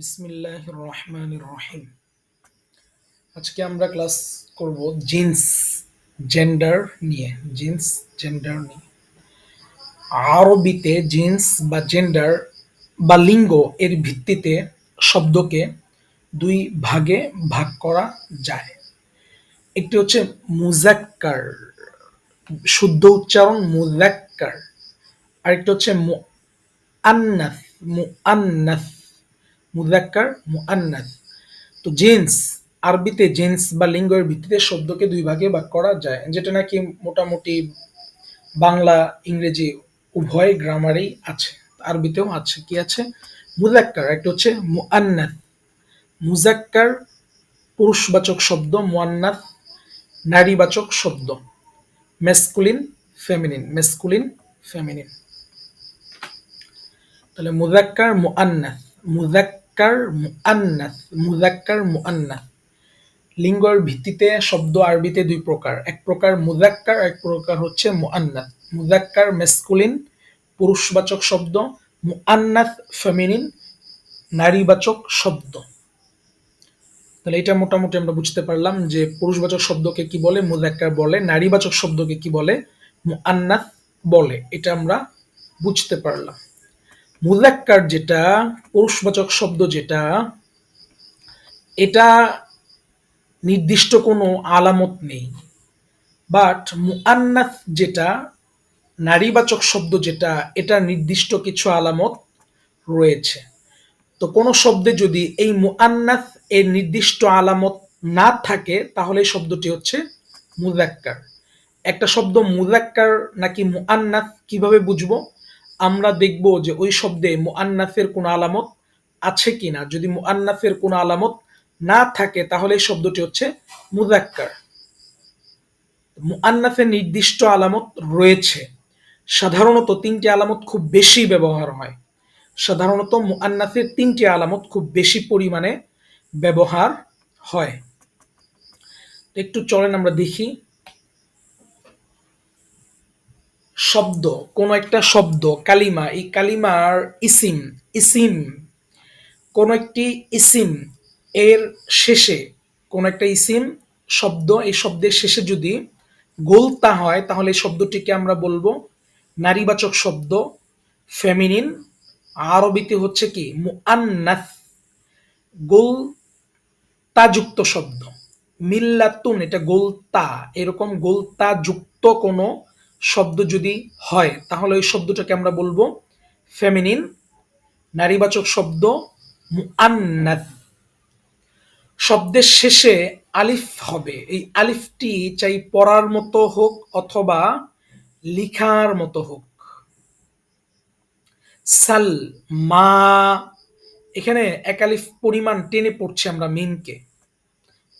বিসমিল্লাহ রহমান রহিম আজকে আমরা ক্লাস করব জিন্স জেন্ডার নিয়ে। জিন্স জেন্ডার নিয়ে। আরবিতে জিন্স বা জেন্ডার বা লিঙ্গ এর ভিত্তিতে শব্দকে দুই ভাগে ভাগ করা যায়। একটি হচ্ছে মুজাক্কার, শুদ্ধ উচ্চারণ মুজাক্কার। আরেকটি হচ্ছে মু আন্নাস মুআন্নাস মুআন্নাস। মুজাক্কার মুআন্নাস। তো জিন্স, আরবিতে জিন্স বা লিঙ্গের ভিত্তিতে শব্দকে দুই ভাগে ভাগ করা যায়, যেটা নাকি মোটামুটি বাংলা, ইংরেজি উভয় গ্রামারেই আছে, আরবিতেও আছে, কি আছে? মুজাক্কার একটা হচ্ছে মুআন্নাস। মুজাক্কার পুরুষবাচক শব্দ, মুআন্নাস নারীবাচক শব্দ। Masculine, feminine masculine, feminine. তাহলে মুজাক্কার মুআন্নাস। মুজাক্কার মুআন্নাস মুজাক্কার মুআন্নাস। লিঙ্গর ভিত্তিতে শব্দ আরবিতে দুই প্রকার, এক প্রকার মুজাক্কার এক প্রকার হচ্ছে মুআন্নাস। মুজাক্কার মেসকুলিন পুরুষবাচক শব্দ, মুআন্নাস ফেমিনিন নারীবাচক শব্দ। তাহলে এটা মোটামুটি আমরা বুঝতে পারলাম যে পুরুষবাচক শব্দকে কি বলে মুজাক্কার বলে, নারীবাচক শব্দকে কি বলে, মুআন্নাস বলে। এটা আমরা বুঝতে পারলাম। মুজাক্কার যেটা, পুরুষবাচক শব্দ যেটা, এটা নির্দিষ্ট কোনো আলামত নেই। বাট মুআন্নাস যেটা, নারীবাচক শব্দ যেটা, এটা নির্দিষ্ট কিছু আলামত রয়েছে। তো কোনো শব্দে যদি এই মুআন্নাস এর নির্দিষ্ট আলামত না থাকে, তাহলে শব্দটি হচ্ছে মুজাক্কার একটা শব্দ মুজাক্কার নাকি মুআন্নাস, কীভাবে বুঝব? আমরা দেখব যে ওই শব্দে মুআন্নাসের কোনো আলামত আছে কিনা। যদি মুআন্নাসের কোনো আলামত না থাকে, তাহলে এই শব্দটি হচ্ছে মুজাক্কার মুআন্নাসের নির্দিষ্ট আলামত রয়েছে। সাধারণত তিনটি আলামত খুব বেশি ব্যবহার হয়। সাধারণত মুআন্নাসের তিনটি আলামত খুব বেশি পরিমাণে ব্যবহার হয়। একটু চলেন আমরা দেখি। শব্দ, কোন একটা শব্দ, কালিমা, এই কালিমার ইসিম ইসিম, কোন একটি ইসিম এর শেষে, কোন একটা ইসিম, শব্দ, এই শব্দের শেষে যদি গোলতা হয়, তাহলে এই শব্দটিকে আমরা বলব নারীবাচক শব্দ, ফেমিনিন, আরবিতে হচ্ছে কি, মুআন্নাস গোল তাযুক্ত শব্দ, মিল্লাতুন, এটা গোলতা, এরকম গোলতা যুক্ত কোনো শব্দ যদি হয়, তাহলে ওই শব্দটাকে আমরা বলব ফেমিনিন নারীবাচক শব্দ মুআন্নাত শব্দের শেষে আলিফ হবে। এই আলিফটি চাই পড়ার মতো হোক অথবা লিখার মতো হোক। সাল, মা, এখানে এক আলিফ পরিমাণ টেনে পড়ছি আমরা মিনকে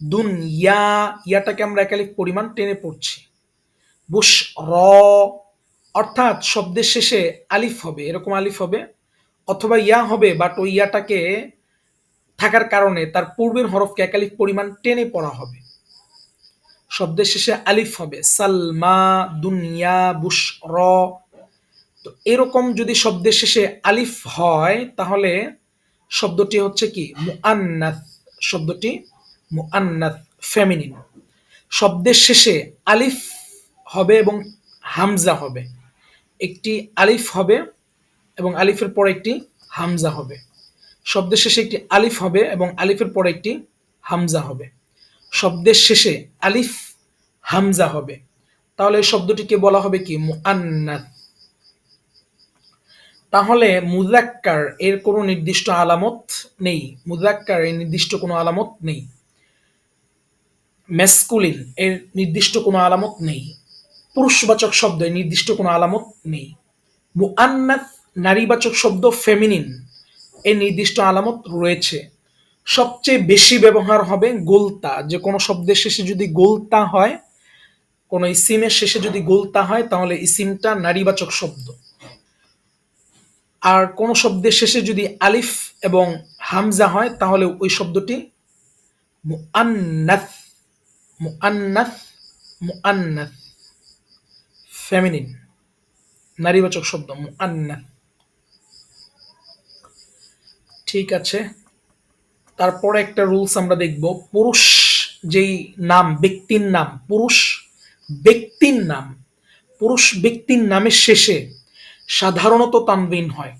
দুন, ইয়া, ইয়াটাকে আমরা এক আলিফ পরিমাণ টেনে পড়ছি। বুশ র অর্থাৎ শব্দের শেষে আলিফ হবে, এরকম আলিফ হবে, অথবা ইয়া হবে বাট ওই ইয়াটাকে থাকার কারণে তার পূর্বের হরফকে এক আলিফ পরিমাণ টেনে পড়া হবে। শব্দের শেষে আলিফ হবে, সালমা, দুনিয়া বুশ র তো এরকম যদি শব্দের শেষে আলিফ হয়, তাহলে শব্দটি হচ্ছে কি? মুআন্নাস, শব্দটি মুআন্নাস ফেমিনিন। শব্দের শেষে আলিফ হবে এবং হামজা হবে। একটি আলিফ হবে এবং আলিফের পর একটি হামজা হবে। শব্দের শেষে একটি আলিফ হবে এবং আলিফের পর একটি হামজা হবে। শব্দের শেষে আলিফ হামজা হবে। তাহলে শব্দটিকে বলা হবে কি? মুআন্নাস তাহলে মুজাক্কার এর কোনো নির্দিষ্ট আলামত নেই। মুজাক্কার এর নির্দিষ্ট কোনো আলামত নেই। মেসকুলিন এর নির্দিষ্ট কোনো আলামত নেই। পুরুষবাচক শব্দ নির্দিষ্ট কোনো আলামত নেই। মুআন্নাস, নারীবাচক শব্দ, ফেমিনিন এর নির্দিষ্ট আলামত রয়েছে। সবচেয়ে বেশি ব্যবহার হবে গোলতা। যে কোনো শব্দের শেষে যদি গোলতা হয়, কোনো ইসিমের শেষে যদি গোলতা হয়, তাহলে ইসিমটা নারীবাচক শব্দ। আর কোনো শব্দের শেষে যদি আলিফ এবং হামজা হয়, তাহলে ওই শব্দটি মুআন্নাস মুআন্নাস মুআন্নাস। ফেমিনিন, নারীবাচক শব্দ মুআন্নাস ঠিক আছে। তারপরে একটা রুলস আমরা দেখব, পুরুষ যেই নাম, ব্যক্তির নাম, পুরুষ ব্যক্তির নাম, পুরুষ ব্যক্তির নামের শেষে সাধারণত তানবিন হয়।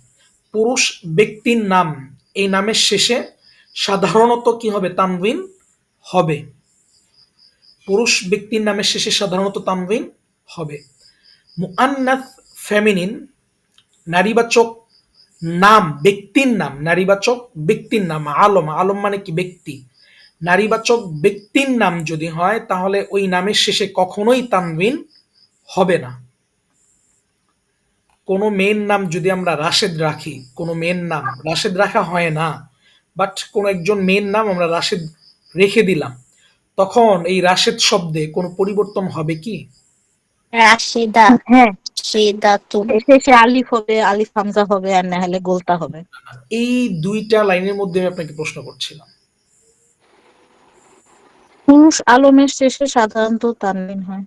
পুরুষ ব্যক্তির নাম, এই নামের শেষে সাধারণত কি হবে? তানবিন হবে। পুরুষ ব্যক্তির নামের শেষে সাধারণত তানবিন হবে। মুআন্নাথ ফেমিনিন, নারীবাচক নাম, ব্যক্তির নাম, নারীবাচক ব্যক্তির নাম, আলম আলম মানে কি ব্যক্তি? নারীবাচক ব্যক্তির নাম যদি হয়, তাহলে ওই নামের শেষে কখনোই তানবিন হবে না। কোনো মেয়ের নাম যদি আমরা রাশেদ রাখি, কোনো মেয়ের নাম রাশেদ রাখা হয় না বাট কোনো একজন মেয়ের নাম আমরা রাশেদ রেখে দিলাম, তখন এই রাশেদ শব্দে কোনো পরিবর্তন হবে কি? রাশিদা হ্যাঁ। শেষে আলিফ হবে আলিফ হামজা হবে আর না হলে গোলতা হবে। এই দুইটা লাইনের মধ্যে আমি আপনাকে প্রশ্ন করছিলাম। পুরুষ আলমের শেষে সাধারণত তানবিন হয়।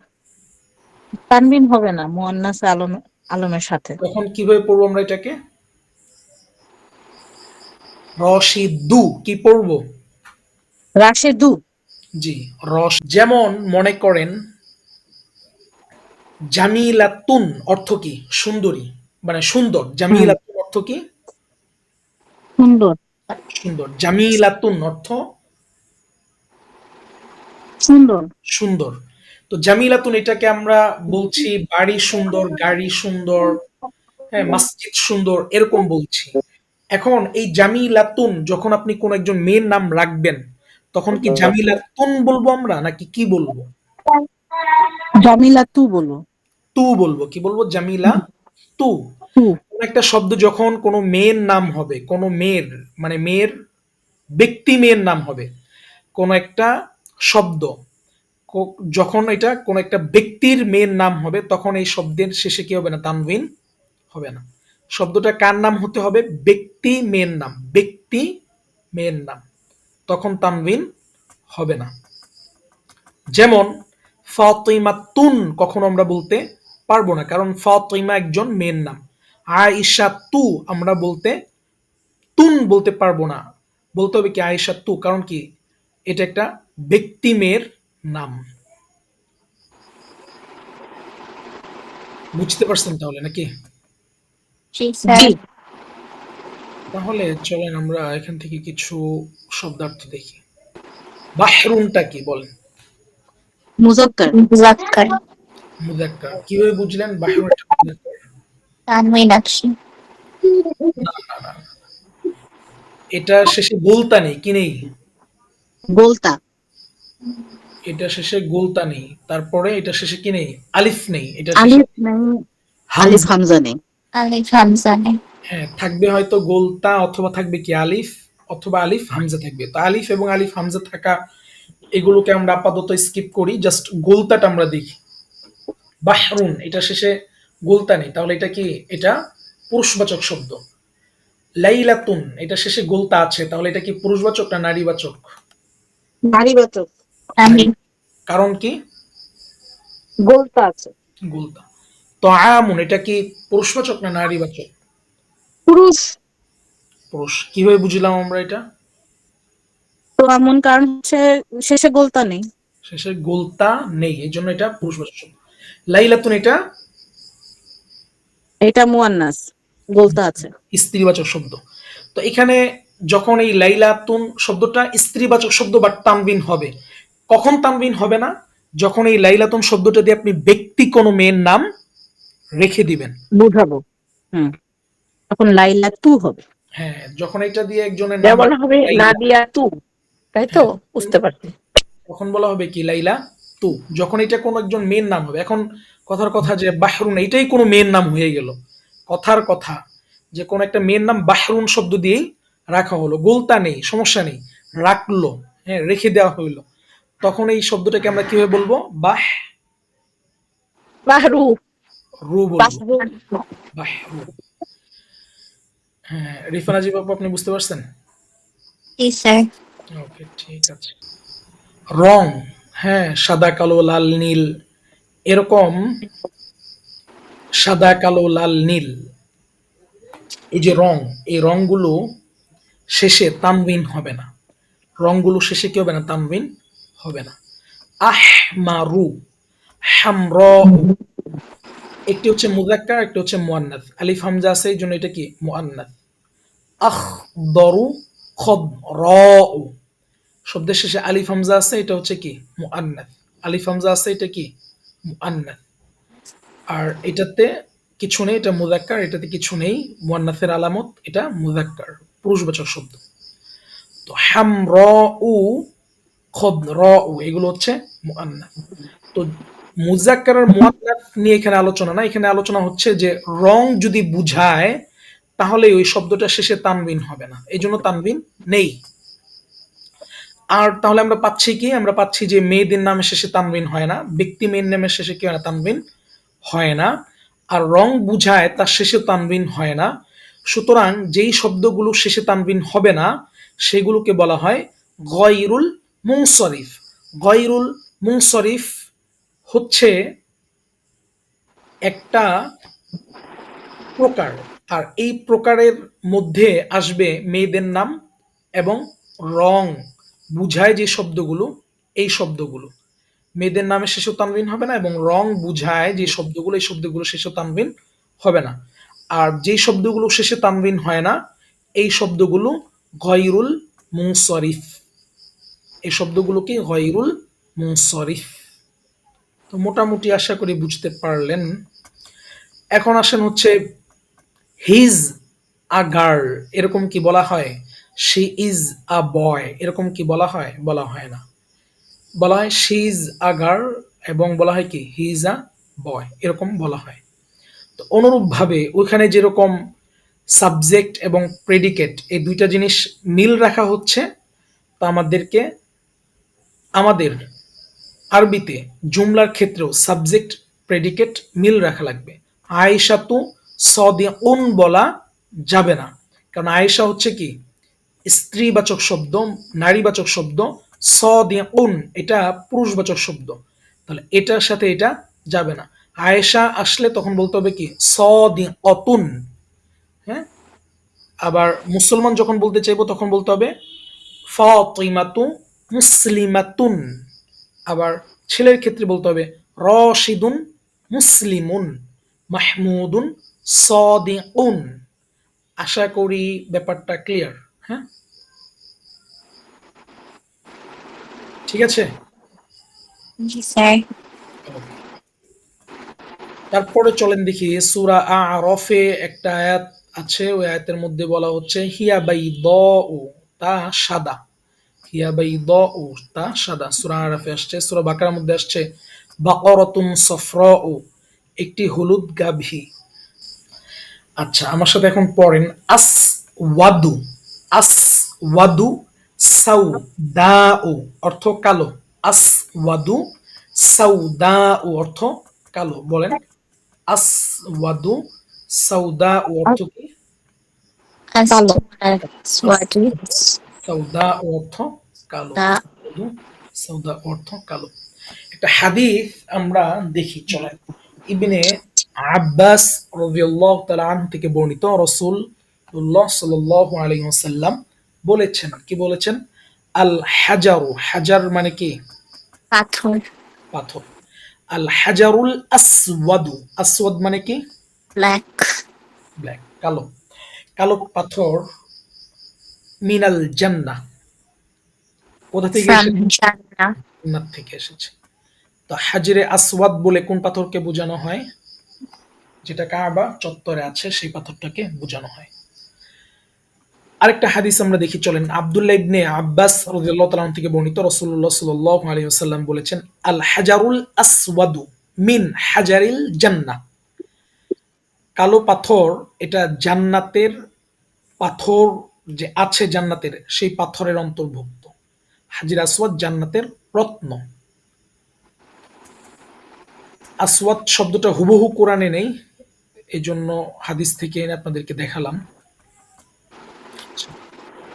তানবিন হবে না মুয়ান্নাস আলম আলমের সাথে। তখন কীভাবে পড়ব আমরা এটাকে? রশিদু কি পড়ব? রাশেদু। জি রস যেমন মনে করেন জামিলাতুন অর্থ কি? সুন্দরী। মানে সুন্দর। জামিলাতুন অর্থ কি? সুন্দর। সুন্দর। জামিলাতুন অর্থ? সুন্দর। সুন্দর। তো জামিলাতুন এটাকে আমরা বলছি বাড়ি সুন্দর গাড়ি সুন্দর হ্যাঁ মসজিদ সুন্দর এরকম বলছি। এখন এই জামিলাতুন যখন আপনি কোন একজন মেয়ের নাম রাখবেন তখন কি জামিলাতুন বলব আমরা নাকি কি বলব? জামিলা তু বলো। তু বলব কি বলব? জামিলা তু। একটা শব্দ যখন কোনো মেয়ের নাম হবে কোনো মেয়ের মানে মেয়ের ব্যক্তি মেয়ের নাম হবে কোন একটা শব্দ যখন এটা কোন একটা ব্যক্তির মেয়ের নাম হবে তখন এই শব্দের শেষে কি হবে না? তানবিন হবে না। শব্দটা কার নাম হতে হবে? ব্যক্তি মেয়ের নাম ব্যক্তি মেয়ের নাম। তখন তানবিন হবে না। যেমন ফাতিমাতুন কখনো আমরা বলতে পারব না কারণ ফাতিমা একজন মেয়ের নাম। আয়েশা তু আমরা বলতে তুন বলতে পারব না। বলতে হবে কি আয়েশা তু কারণ কি? এটা একটা ব্যক্তি মেয়ের নাম। বুঝতে পারছেন তাহলে নাকি? তাহলে চলেন আমরা এখান থেকে কিছু শব্দার্থ দেখি। বাহরুনটা কি বলেন? মুজাক্কার। মুজাক্কার। মুজাক্কার। কীভাবে বুঝলেন মুজাক্কার? এটা শেষে গোলতা নেই কি নেই? গোলতা। এটা শেষে গোলতা নেই তারপরে এটা শেষে কি নেই? আলিফ নেই এটা আলিফ নাই। আলিফ হামজা নেই। আলিফ হামজা নেই। হ্যাঁ থাকবে হয়তো গোলতা অথবা থাকবে কি আলিফ অথবা আলিফ হামজা থাকবে। তো আলিফ এবং আলিফ হামজা থাকা এগুলোকে আমরা আপাতত স্কিপ করি জাস্ট গোলতাটা আমরা দেখি। বাহরুন এটা শেষে গোলতা নেই তাহলে এটা কি? এটা পুরুষবাচক শব্দ। লাইলাতুন এটা শেষে গোলতা আছে তাহলে এটা কি পুরুষবাচক না নারীবাচক? নারীবাচক। আমি। কারণ কি? গোলতা আছে। গোলতা। তো আমুন এটা কি পুরুষবাচক না নারীবাচক? পুরুষ। পুরুষ। কীভাবে বুঝলাম আমরা এটা? তো এমন কারণ হচ্ছে শেষে গোলতা নেই। শেষে গোলতা নেই এই জন্য এটা পুরুষবাচক শব্দ লাইলাতুন এটা? এটা মুয়ান্নাস গোলতা আছে। স্ত্রীবাচক শব্দ। তো এখানে যখন এই লাইলাতুন শব্দটা স্ত্রীবাচক শব্দ বা তানবিন হবে কখন তানবিন হবে না? যখন এই লাইলাতুন শব্দটা দিয়ে আপনি ব্যক্তি কোনো মেয়ের নাম রেখে দিবেন। বুঝাবো। হুম। তখন লাইলা তু হবে। হ্যাঁ যখন এটা দিয়ে একজনের নাম হবে লাইলা, নাদিয়া তু। তাই তো? বুঝতে পারছি। তখন বলা হবে কি লাইলা তু যখন এটা কোনো একজন মেয়ের নাম হবে এখন কথার কথা যে বাহরুন এটাই কোনো মেয়ের নাম হয়ে গেল। কথার কথা যে কোনো একটা মেয়ের নাম বাহরুন শব্দ দিয়েই রাখা হলো। গোলতা নেই সমস্যা নেই রাখল হ্যাঁ রেখে দেওয়া হইল। তখন এই শব্দটাকে আমরা কীভাবে বলব? বাহ বাহরু। রু বলব। বাহরু বাহরু হ্যাঁ রিফানাজি বাবু আপনি বুঝতে পারছেন? জি স্যার। ওকে, ঠিক আছে। রং হ্যাঁ সাদা, কালো, লাল, নীল। এরকম সাদা, কালো, লাল, নীল। এই যে রং, এই রংগুলো শেষে তানবিন হবে না। রংগুলো শেষে কি হবে না? তানবিন হবে না। আহ মারু হামর একটি হচ্ছে মুজাক্কার একটি হচ্ছে মুয়ান্নাথ আলিফ হামজা আছে, এই জন্য এটা কি? মুয়ান্নাথ আখ দরু খদ র শব্দের শেষে আলিফ হামজা আছে, এটা হচ্ছে কি? আলিফ হামজা আছে, এটা কি? আর এটাতে কিছু নেই, এটা মুজাক্কার এটাতে কিছু নেই। আলামত, এটা মুজাক্কার পুরুষবাচক শব্দ। তো হাম র উ খদ র উ এগুলো হচ্ছে মুআন্নাথ। তো মুজাক্কার আর নিয়ে এখানে আলোচনা না, এখানে আলোচনা হচ্ছে যে রং যদি বুঝায় তাহলে ওই শব্দটা শেষে তানবিন হবে না। এই জন্য তানবিন নেই। আর তাহলে আমরা পাচ্ছি কি? আমরা পাচ্ছি যে মেয়েদের নামে শেষে তানবিন হয় না, ব্যক্তি মেয়ের নামের শেষে কি হয় না? তানবিন হয় না। আর রং বুঝায় তার শেষে তানবিন হয় না। সুতরাং যেই শব্দগুলো শেষে তানবিন হবে না, সেগুলোকে বলা হয় গয়রুল মুংসরিফ গয়রুল মুংসরিফ হচ্ছে একটা প্রকার আর এই প্রকারের মধ্যে আসবে মেয়েদের নাম এবং রং। বুঝায় যে শব্দগুলো, এই শব্দগুলো। মেয়েদের নামে শেষে তানবিন হবে না এবং রং বুঝায় যে শব্দগুলো, এই শব্দগুলো শেষে তানবিন হবে না। আর যেই শব্দগুলো শেষে তানবিন হয় না, এই শব্দগুলো গয়রুল মুংসরিফ এই শব্দগুলো কি গয়রুল মুংসরিফ তো মোটামুটি আশা করি বুঝতে পারলেন। এখন আসেন হচ্ছে হিজ আ গার্ল এরকম কি বলা হয়? শি ইজ আ বয় এরকম কি বলা হয়? বলা হয় না। বলা হয় শি ইজ আ গার্ল এবং বলা হয় কি? হি ইজ আ বয় এরকম বলা হয়। তো অনুরূপভাবে ওইখানে যেরকম সাবজেক্ট এবং প্রেডিকেট এই দুইটা জিনিস মিল রাখা হচ্ছে, তা আমাদেরকে আমাদের আরবিতে, জুমলার ক্ষেত্রেও সাবজেক্ট প্রেডিকেট মিল রাখা লাগবে। আয়েশা তু সদিউন বলা যাবে না। কারণ আয়েশা হচ্ছে কি? স্ত্রীবাচক শব্দ, নারীবাচক শব্দ সদিউন এটা পুরুষবাচক শব্দ। তাহলে এটার সাথে এটা যাবে না। আয়েশা আসলে তখন বলতে হবে কি? সদিউন হ্যাঁ? আবার মুসলমান যখন বলতে চাইব তখন বলতে হবে, ফাতিমাতু মুসলিমাতুন। আবার ছেলের ক্ষেত্রে বলতে হবে, রশিদুন মুসলিমুন, মাহমুদুন সদিউন। আশা করি ব্যাপারটা ক্লিয়ার হ্যাঁ? ঠিক আছে? তারপরে চলেন দেখি সুরা আরফে একটা আয়াত আছে ওই আয়াতের মধ্যে বলা হচ্ছে হিয়া বাই দ ও তা সাদা। হিয়া বাই দ ও তা সাদা। সুরা আরফে আসছে সুরা বাকার মধ্যে আসছে বাকরতুন সফর ও একটি হলুদ গাভী। আচ্ছা আমার সাথে এখন পড়েন আস ওয়াদু আস ওয়াদু সাউ দা ও অর্থ কালো। আস ওয়াদু সাউ দা ও অর্থ কালো। বলেন। আস ওয়াদু সাউদা ও অর্থ কি? কালো। সাউদা অর্থ কালো। দা সাউদা ও অর্থ কালো। একটা হাদিস আমরা দেখি চলেন। ইবনে আব্বাস রাদিয়াল্লাহু তাআলা আনহু থেকে বর্ণিত রাসূলুল্লাহ সাল্লাল্লাহু আলাইহি ওয়াসাল্লাম বলেছেন কি বলেছেন? আল হাজারু হাজার মানে কি? পাথর। পাথর। আল হাজারুল আসওয়াদু আসওয়াদ মানে কি? ব্ল্যাক ব্ল্যাক কালো। কালো পাথর মিনাল জান্নাহ। কোথা থেকে জান্নাত থেকে এসেছে। তো হাজিরে আসওয়াদ বলে কোন পাথরকে বোঝানো হয়? যেটা কাবা চত্বরে আছে, সেই পাথরটাকে বোঝানো হয়। আরেকটা হাদিস আমরা দেখি, চলেন। আব্দুল্লাহ ইবনে আব্বাস রাদিয়াল্লাহু তাআলা থেকে বর্ণিত, রাসূলুল্লাহ সাল্লাল্লাহু আলাইহি ওয়াসাল্লাম বলেছেন আল হাজারুল আসওয়াদু মিন হাজারিল জান্নাহ। কালো পাথর, এটা জান্নাতের পাথর যে আছে জান্নাতের, সেই পাথরের অন্তর্ভুক্ত। হাজির আসওয়াদ জান্নাতের রত্ন। আসওয়াদ শব্দটা হুবহু কোরআনে নেই এই জন্য হাদিস থেকে এনে আপনাদেরকে দেখালাম।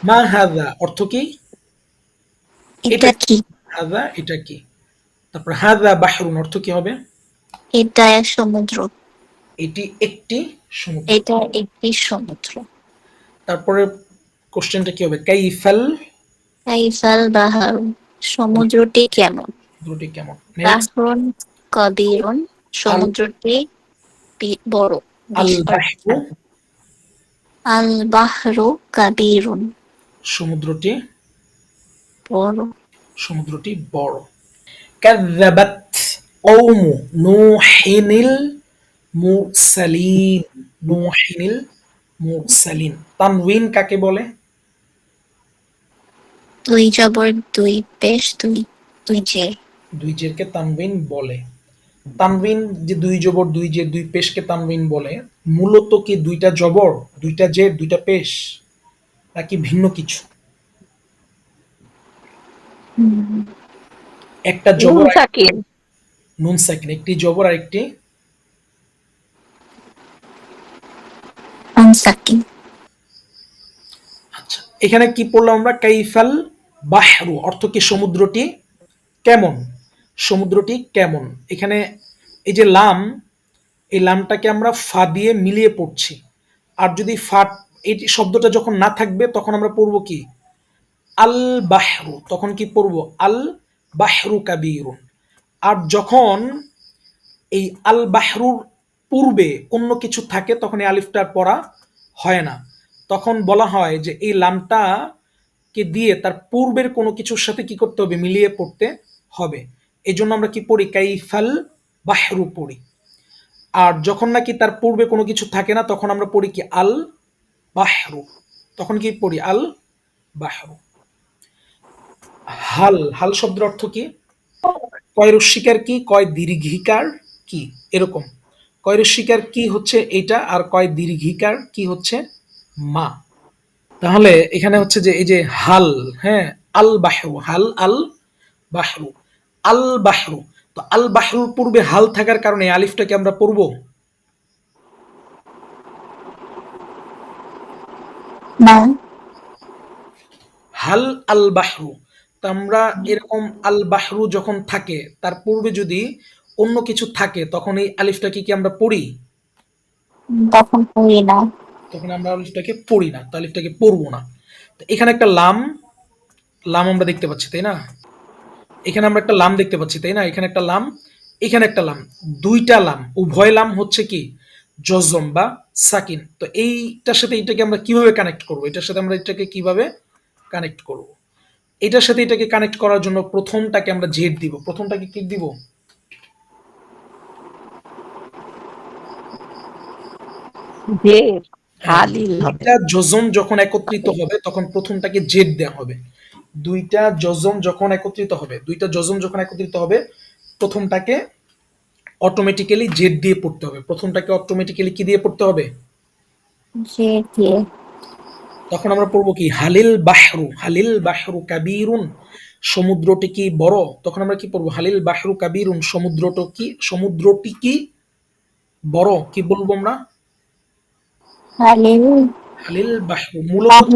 মা হাদা অর্থ কি? এটা কি? হাদা এটা কি? তারপর হাদা বাহরুন অর্থ কি হবে? এটা সমুদ্র। এটি একটি সমুদ্র। এটা একটি সমুদ্র। তারপরে কোশ্চেনটা কি হবে? কাইফাল? কাইফাল বাহারু সমুদ্রটি কেমন? দুটি কেমন? নেক্সট বাহরুন কবিরুন সমুদ্রটি বড়। কাবিরুন। সমুদ্রটি? বড়। সমুদ্রটি বড়। কাযাবাত কাকে বলে? দুই জবর দুই পেশ দুই দুই জে দুই জেরকে তানবিন বলে। তানবিন যে দুই জবর দুই জের দুই পেশকে তানবিন বলে মূলত কি দুইটা জবর দুইটা জের দুইটা পেশ নাকি ভিন্ন কিছু? একটা জবর নুন সাকিন একটি জবর আর একটি আনসাকিন আচ্ছা এখানে কি পড়লাম আমরা? কাইফাল বাহরু অর্থ কি সমুদ্রটি? কেমন? সমুদ্রটি কেমন? এখানে এই যে লাম, এই লামটাকে আমরা ফা দিয়ে মিলিয়ে পড়ছি। আর যদি ফা, এই শব্দটা যখন না থাকবে, তখন আমরা পড়ব কি? আল বাহরু তখন কি পড়ব? আল বাহরু কাবিরুন। আর যখন এই আল বাহরুর পূর্বে অন্য কিছু থাকে, তখন এই আলিফটার পড়া হয় না। তখন বলা হয় যে এই লামটা কে দিয়ে তার পূর্বের কোনো কিছুর সাথে কি করতে হবে? মিলিয়ে পড়তে হবে। এই জন্য আমরা কি পড়ি? কাইফাল বাহরু পড়ি। আর যখন নাকি তার পূর্বে কোনো কিছু থাকে না, তখন আমরা পড়ি কি? আল বাহরু। তখন কি পড়ি? আল বাহরু। হাল হাল শব্দের অর্থ কি? কয় রস্বীকার কি? কয় দীর্ঘিকার কি? এরকম। কয় রস্বীকার কি হচ্ছে এটা আর কয় দীর্ঘিকার কি হচ্ছে? মা। তাহলে এখানে হচ্ছে যে, এই যে হাল হ্যাঁ আল বাহরু, হাল আল বাহরু। আল বাহরু তো আল বাহরুর পূর্বে হাল থাকার কারণে আলিফটাকে আমরা পড়ব? হাল আল বাহরু তো আমরা এরকম আল বাহরু যখন থাকে তার পূর্বে যদি অন্য কিছু থাকে তখন এই আলিফটাকে কি আমরা পড়ি? তখন পড়ি না। তখন আমরা আলিফটাকে পড়ি না তো আলিফটাকে পড়ব না। তো এখানে একটা লাম লাম আমরা দেখতে পাচ্ছি তাই না? এখানে আমরা একটা লাম দেখতে পাচ্ছি তাই না? এখানে একটা লাম এখানে একটা লাম দুইটা লাম। উভয় লাম হচ্ছে কি? জজম বা সাকিন। তো এইটার সাথে এটাকে আমরা কীভাবে কানেক্ট করব? এটার সাথে আমরা এটাকে কীভাবে কানেক্ট করব? এটার সাথে এটাকে কানেক্ট করার জন্য প্রথমটাকে আমরা জেড দিব। প্রথমটাকে কি দিব? যে হালিল হবে দুইটা যখন একত্রিত হবে তখন প্রথমটাকে জেড দেওয়া হবে। দুইটা যজম যখন একত্রিত হবে দুইটা যজম যখন একত্রিত হবে প্রথমটাকে অটোমেটিক্যালি জেড দিয়ে পড়তে হবে। প্রথমটাকে অটোমেটিক্যালি কি দিয়ে পড়তে হবে? যে দিয়ে। তখন আমরা পড়ব কি? হালিল বাহরু হালিল বাহরু কাবিরুন সমুদ্রটি কি বড়? তখন আমরা কি পড়ব? হালিল বাহরু কাবিরুন সমুদ্রটি কি সমুদ্রটি কি বড়? কি বলব আমরা? হালিল হালিল বাহরু মূলত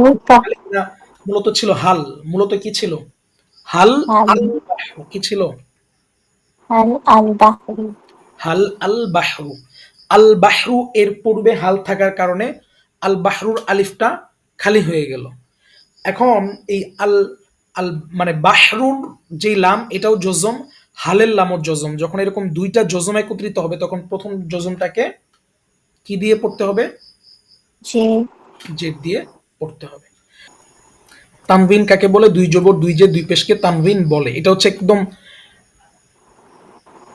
মূলত ছিল হাল। মূলত কি ছিল? হাল হাল। আল বাহরু কি ছিল? হাল আল বাহরু হাল আল বাহরু আল বাহরু এর পূর্বে হাল থাকার কারণে আল বাহরুর আলিফটা খালি হয়ে গেল। এখন এই আল আল মানে বাহরুর যে লাম এটাও জজম হালের লামও জজম যখন এরকম দুইটা জজম একত্রিত হবে তখন প্রথম জজমটাকে কি দিয়ে পড়তে হবে? জেড দিয়ে পড়তে হবে। তানভিন কাকে বলে? দুই জবর, দুই জে দুই পেশকে তানভিন বলে। এটা হচ্ছে একদম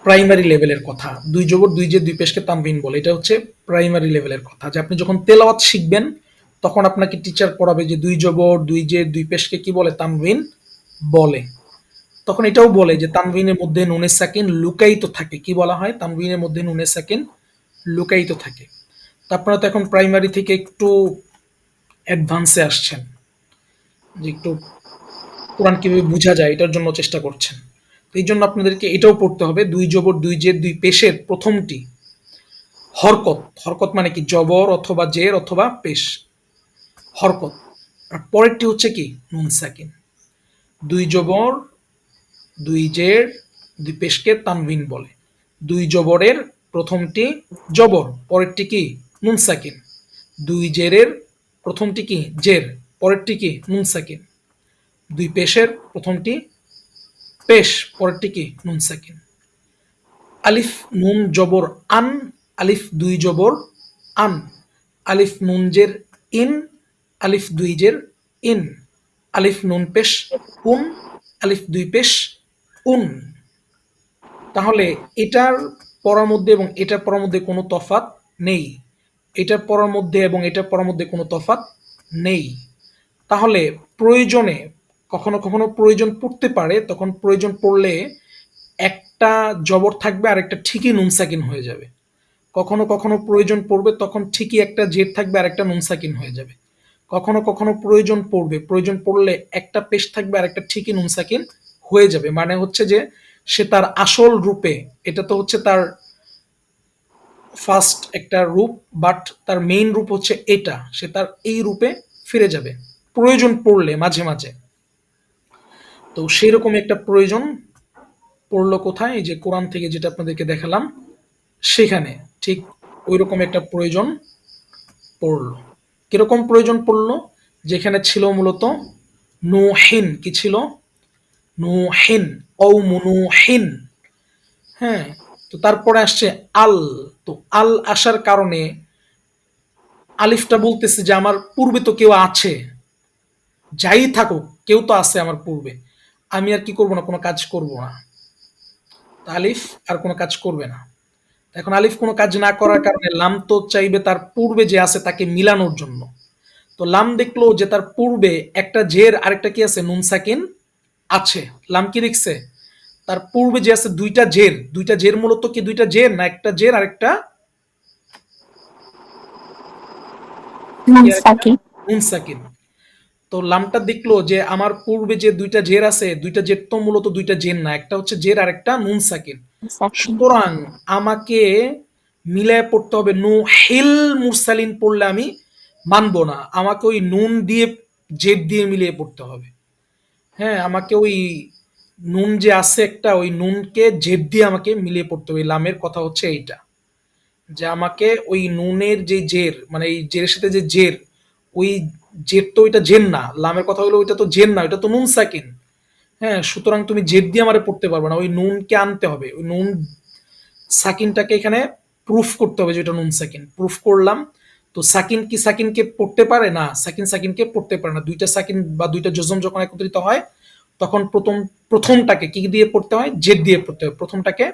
প্রাইমারি লেভেলের কথা। দুই জবর, দুই জে দুই পেশকে তানভিন বলে। এটা হচ্ছে প্রাইমারি লেভেলের কথা। যে আপনি যখন তেলাওয়াত শিখবেন, তখন আপনাকে টিচার পড়াবে যে দুই জবর, দুই জে দুই পেশকে কি বলে? তানভিন বলে। তখন এটাও বলে যে তানভিনের মধ্যে নুনে সাকিন লুকায়িত থাকে। কি বলা হয়? তানভিনের মধ্যে নুনে সাকিন লুকায়িত থাকে। তা আপনারা তো এখন প্রাইমারি থেকে একটু অ্যাডভান্সে আসছেন। যে একটু কোরআন কীভাবে বোঝা যায়, এটার জন্য চেষ্টা করছেন। এই জন্য আপনাদেরকে এটাও পড়তে হবে, দুই জবর, দুই জের, দুই পেশের প্রথমটি হরকত। হরকত মানে কি? জবর অথবা জের অথবা পেশ। হরকত। আর পরেরটি হচ্ছে কি? নুন সাকিন। দুই জবর, দুই জের, দুই পেশকে তানভিন বলে। দুই জবরের প্রথমটি জবর, পরেরটি কি? নুন সাকিন। দুই জেরের প্রথমটি কি? জের। পরেরটি কি? নুন সাকিন দুই পেশের প্রথমটি পেশ, পরেরটি কি? নুন সাকিন আলিফ নুন জবর আন, আলিফ দুই জবর আন। আলিফ নুন জের ইন, আলিফ দুই জের ইন। আলিফ নুন পেশ উন, আলিফ দুই পেশ উন। তাহলে এটার পড়ার মধ্যে এবং এটার পড়ার মধ্যে কোনো তফাত নেই। এটার পড়ার মধ্যে এবং এটার পড়ার মধ্যে কোনো তফাত নেই। তাহলে প্রয়োজনে, কখনো কখনো প্রয়োজন পড়তে পারে, তখন প্রয়োজন পড়লে একটা জবর থাকবে আর একটা ঠিকই নুন সাকিন হয়ে যাবে। কখনো কখনো প্রয়োজন পড়বে, তখন ঠিকই একটা জেদ থাকবে আর একটা নুন সাকিন হয়ে যাবে। কখনো কখনো প্রয়োজন পড়বে, প্রয়োজন পড়লে একটা পেশ থাকবে আর একটা ঠিকই নুন সাকিন হয়ে যাবে। মানে হচ্ছে যে, সে তার আসল রূপে, এটা তো হচ্ছে তার ফার্স্ট একটা রূপ বাট তার মেইন রূপ হচ্ছে এটা, সে তার এই রূপে ফিরে যাবে। প্রয়োজন পড়লে মাঝে মাঝে। তো সেই রকম একটা প্রয়োজন পড়ল কোথায়? যে কোরআন থেকে যেটা আপনাদেরকে দেখালাম, সেখানে ঠিক ওই রকম একটা প্রয়োজন পড়ল। কীরকম প্রয়োজন পড়ল? যেখানে ছিল মূলত নুহিন। কি ছিল? নুহিন ও মুনুহিন হ্যাঁ তো তারপরে আসছে আল। তো আল আসার কারণে আলিফটা বলতেছে যে আমার পূর্বে তো কেউ আছে। যাই থাকুক কেউ তো আছে আমার পূর্বে। আমি আর কি করব না? কোনো কাজ করব না। আলিফ আর কোনো কাজ করবে না। এখন আলিফ কোনো কাজ না করার কারণে লাম তো চাইবে তার পূর্বে যে আছে তাকে মিলানোর জন্য। তো লাম দেখল যে তার পূর্বে একটা জের আরেকটা কি আছে? নুন সাকিন আছে। লাম কি দেখছে? তার পূর্বে যে আছে দুইটা জের। দুইটা জের মূলত কি দুইটা জের না একটা জের আরেকটা নুন সাকিন। তো লামটা দেখল যে আমার পূর্বে যে দুইটা জের আছে দুইটা জের তো মূলত দুইটা জের না একটা হচ্ছে জের আর একটা নুন সাকিন। সুতরাং আমাকে মিলায় পড়তে হবে নু হিল মুরসালিন পড়লে আমি মানবো না। আমাকে ওই নুন দিয়ে জেদ দিয়ে মিলিয়ে পড়তে হবে। হ্যাঁ আমাকে ওই নুন যে আছে একটা ওই নুনকে জেদ দিয়ে আমাকে মিলিয়ে পড়তে হবে। লামের কথা হচ্ছে এইটা। যে আমাকে ওই নুনের যে জের মানে এই জেরের সাথে যে জের ওই জের তো ওইটা জের না, লামের কথা হলো ওইটা তো জেন না, ওইটা তো নুন সাকিন। হ্যাঁ সুতরাং তুমি জেদ দিয়ে আমারে পড়তে পারবে না, ওই নুনকে আনতে হবে, ওই নুন সাকিনটাকে এখানে প্রুফ করতে হবে যে যেটা নুন সাকিন। প্রুফ করলাম, তো সাকিন কি সাকিনকে পড়তে পারে? না, সাকিন সাকিনকে পড়তে পারে না। দুইটা সাকিন বা দুইটা জজম যখন একত্রিত হয়, তখন প্রথম, প্রথমটাকে কি দিয়ে পড়তে হয়? জেদ দিয়ে পড়তে হয়। প্রথমটাকে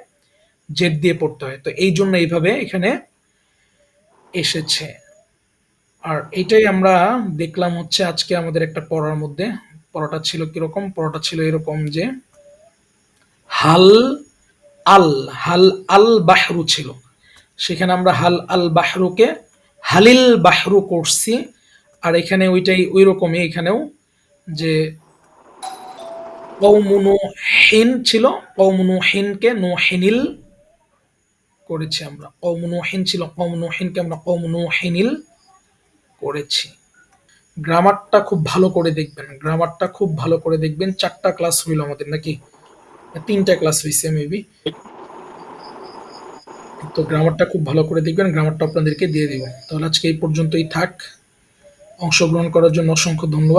জেদ দিয়ে পড়তে হয়। তো এই জন্য এইভাবে এখানে এসেছে। আর এটাই আমরা দেখলাম হচ্ছে আজকে আমাদের একটা পড়ার মধ্যে। পড়াটা ছিল কীরকম? পড়াটা ছিল এরকম যে, হাল আল হাল আল বাহরু ছিল। সেখানে আমরা হাল আল বাহরুকে, হালিল বাহরু করছি। আর এখানে ওইটাই ওই রকমই এখানেও যে কৌমুনু হিন ছিল। কৌমুনু হিনকে নো হিনিল করেছি আমরা। কৌমুনু হিন ছিল। কৌমুনু হিনকে আমরা কৌমুনু হিনিল করেছি গ্রামারটা খুব ভালো করে দেখবেন। গ্রামারটা খুব ভালো করে দেখবেন। চারটা ক্লাস হইল আমাদের নাকি? তিনটা ক্লাস হয়েছে মেবি তো গ্রামারটা খুব ভালো করে দেখবেন। গ্রামারটা আপনাদেরকে দিয়ে দেবেন তাহলে আজকে এই পর্যন্তই থাক। অংশগ্রহণ করার জন্য অসংখ্য ধন্যবাদ।